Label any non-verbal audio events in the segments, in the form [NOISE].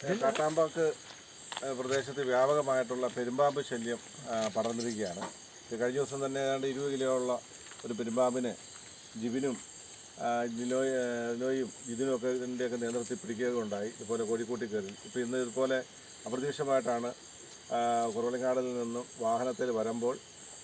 കാട്ടാമ്പാക്ക് പ്രദേശത്ത് വ്യാപകമായിട്ടുള്ള പെരുമ്പാമ്പ് ശല്യം പടർന്നിരിക്കുകയാണ്. കഴിഞ്ഞ ദിവസം തന്നെ ഏതാണ്ട് ഇരുപത് കിലോ ഉള്ള ഒരു പെരുമ്പാമ്പിനെ ജിബിനും ഏഹ്, ജിനോയും ജിതിനും ഒക്കെ ഇതിന്റെയൊക്കെ നേതൃത്വത്തിൽ പിടിക്കുകയുണ്ടായി. ഇതുപോലെ കോഴിക്കോട്ടിൽ കയറി ഇപ്പോൾ ഇന്ന് ഇതുപോലെ അപ്രതീക്ഷിതമായിട്ടാണ് കുറവലങ്ങാടിൽ നിന്നും വാഹനത്തിൽ വരുമ്പോൾ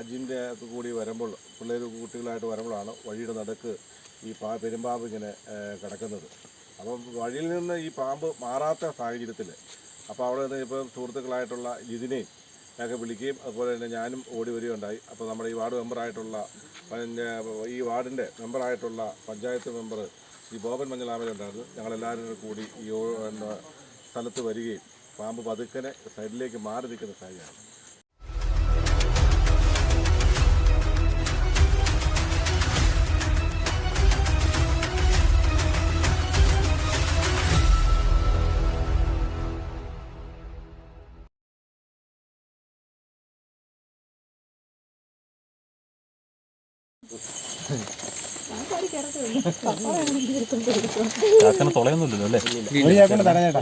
അജിന്റെ ഒക്കെ കൂടി വരുമ്പോൾ പിള്ളേർ കുട്ടികളായിട്ട് വരുമ്പോഴാണ് വഴിയുടെ നടുക്ക് ഈ പാ പെരുമ്പാമ്പ് ഇങ്ങനെ കിടക്കുന്നത്. അപ്പം വഴിയിൽ നിന്ന് ഈ പാമ്പ് മാറാത്ത സാഹചര്യത്തിൽ അപ്പോൾ അവിടെ നിന്ന് ഇപ്പോൾ സുഹൃത്തുക്കളായിട്ടുള്ള ജിതിനെയും ഒക്കെ വിളിക്കുകയും അതുപോലെ തന്നെ ഞാനും ഓടി വരികയുണ്ടായി. അപ്പോൾ നമ്മുടെ ഈ വാർഡ് മെമ്പറായിട്ടുള്ള ഈ വാർഡിന്റെ മെമ്പറായിട്ടുള്ള പഞ്ചായത്ത് മെമ്പർ ഈ ബോബൻ മഞ്ഞളാമലുണ്ടായിരുന്നു ഞങ്ങളെല്ലാവരും കൂടി ഈ സ്ഥലത്ത് വരികയും പാമ്പ് പതുക്കനെ സൈഡിലേക്ക് മാറി നിൽക്കുന്ന സാഹചര്യമാണ്. ചാക്കന് തുളയൊന്നുമില്ലല്ലോ അല്ലേ? ഒരു ചാക്കൂടെ തരാം ചേട്ടാ.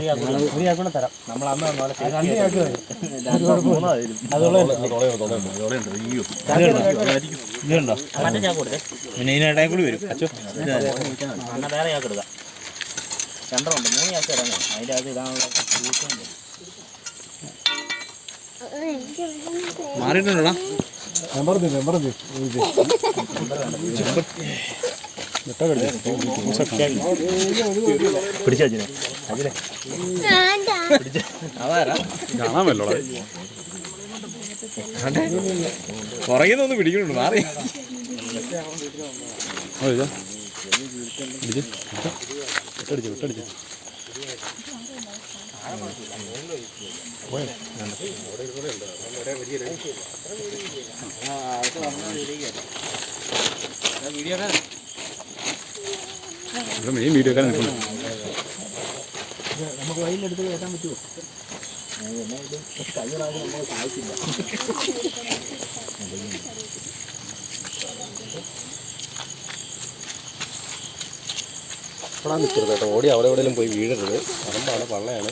ഒരു ചാക്കൂടെ തരാം. നമ്മൾ അന്ന് രണ്ട് ചാക്ക് മതി. ഇതുണ്ടോ? പിന്നെ ഇതിനിടയിൽ കൂടി വരും. അച്ഛോ. എന്നാൽ വേറെ ചാക്ക് എടുക്കാം രണ്ടെണ്ണം ഉണ്ട്. മൂന്ന് ചാക്ക് ഇറങ്ങി അതിന്റെ അത് ഇടാനുള്ള യൂസുണ്ട് മാറിയിട്ടുണ്ടോടാ? നമ്പർ നമ്പർ പിടിക്കുന്നുണ്ട് മാറി. ഓ ഇതാ. പിടിച്ച് വിട്ടടിച്ചു വിട്ടടിച്ചു ഇവിടെ മെയിൻ വീഡിയോ ഒക്കെ നിൽക്കുന്നു നമുക്ക് വയലിലെടുത്ത് കയറ്റാൻ പറ്റുമോ? അവിടെ നിൽക്കരുത് കേട്ടോ ഓടി അവിടെ എവിടെയെങ്കിലും പോയി വീഴരുത്. പറമ്പാണ് പള്ളയാണ്.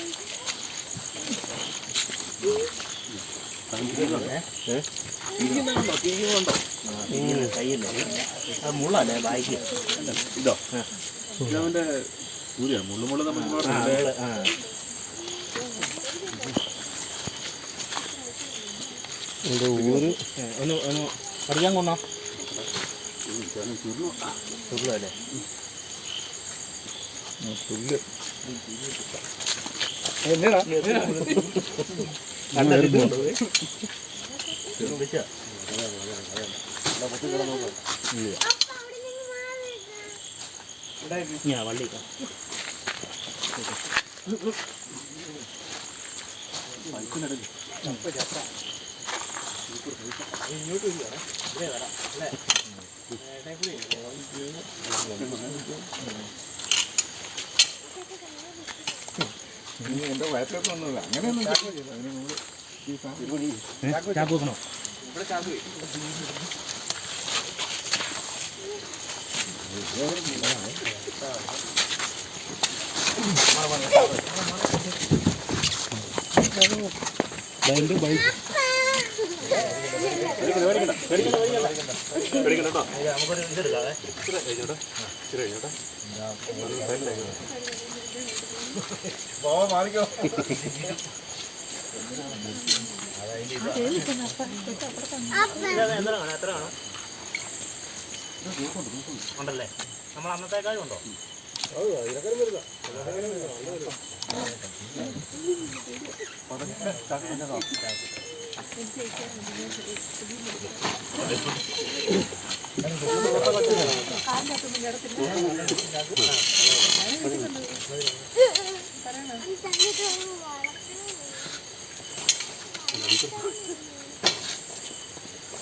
കയ്യില്ല അത് മുള്ളല്ലേ മുള്ളു ആ ഒന്ന് ഒന്ന് പഠിക്കാൻ കൊണ്ടോ ചുരുളല്ലേ? ഞാൻ വള്ളി വയറ്റിലൊക്കെ ഒന്നുമില്ല. അങ്ങനെയൊന്നും ചാക്കൂക്കണോ നമുക്കൊരു ഇതെടുക്കാവേ പോവാൻ മാറിക്കോ ഇത് എത്ര കാണും എത്ര കാണും ഉണ്ടല്ലേ? നമ്മൾ അന്നത്തേക്കാളും ഉണ്ടോ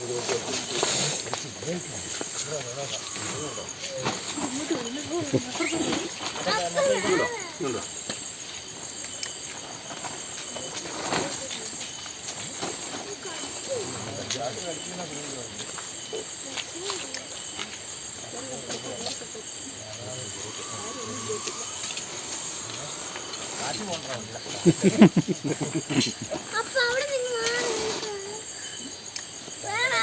[LAUGHS] അപ്പൊ അവിടെ നിന്ന് മാറി നിൽക്ക്. വേറെ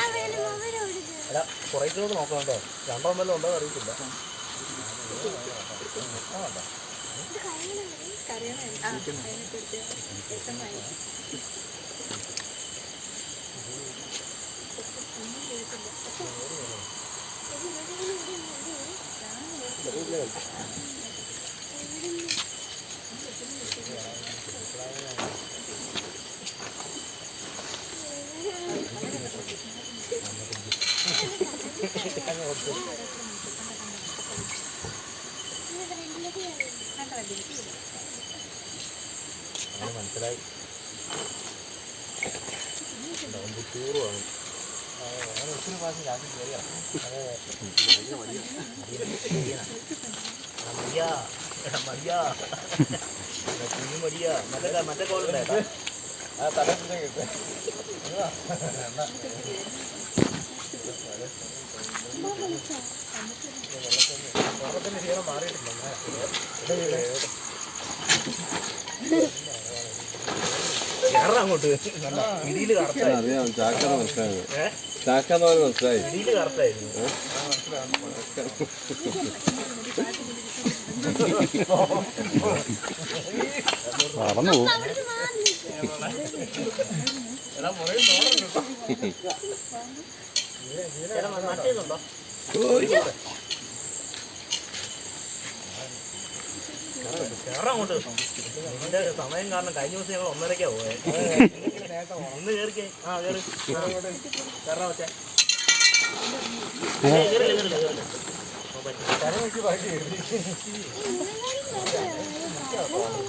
എടാ കുറേക്കൂടെ നോക്കണോ രണ്ടെണ്ണം വല്ലതും ഉണ്ടോ അറിയത്തില്ല. മനസ്സിലായി. മതിയാ. എടാ മതിയാ. എടാ കുഞ്ഞു മടിയാ മറ്റേ മറ്റേ കോളുണ്ടായിട്ടാ ആ തലത്തിനെ കിട്ടും കേറ അങ്ങോട്ട് ഇടിയിൽ അറിയാം ചാക്കാന്ന് മനസ്സിലായത്? ചാക്കാന്ന് പറഞ്ഞ് മനസ്സിലായി. ഇടിയിൽ കറക്റ്റായിരുന്നു പറന്നു പോകും. എടാ മുറയിൽ കേറാ അങ്ങോട്ട് സമയം കാരണം കഴിഞ്ഞ ദിവസം ഞങ്ങൾ ഒന്നരക്കാ പോയത് ഒന്ന് കയറിക്കേ ആ കയറി കേറാ. വെച്ചേ കേറില്ല കേറില്ല കേറില്ല ഇങ്ങനെ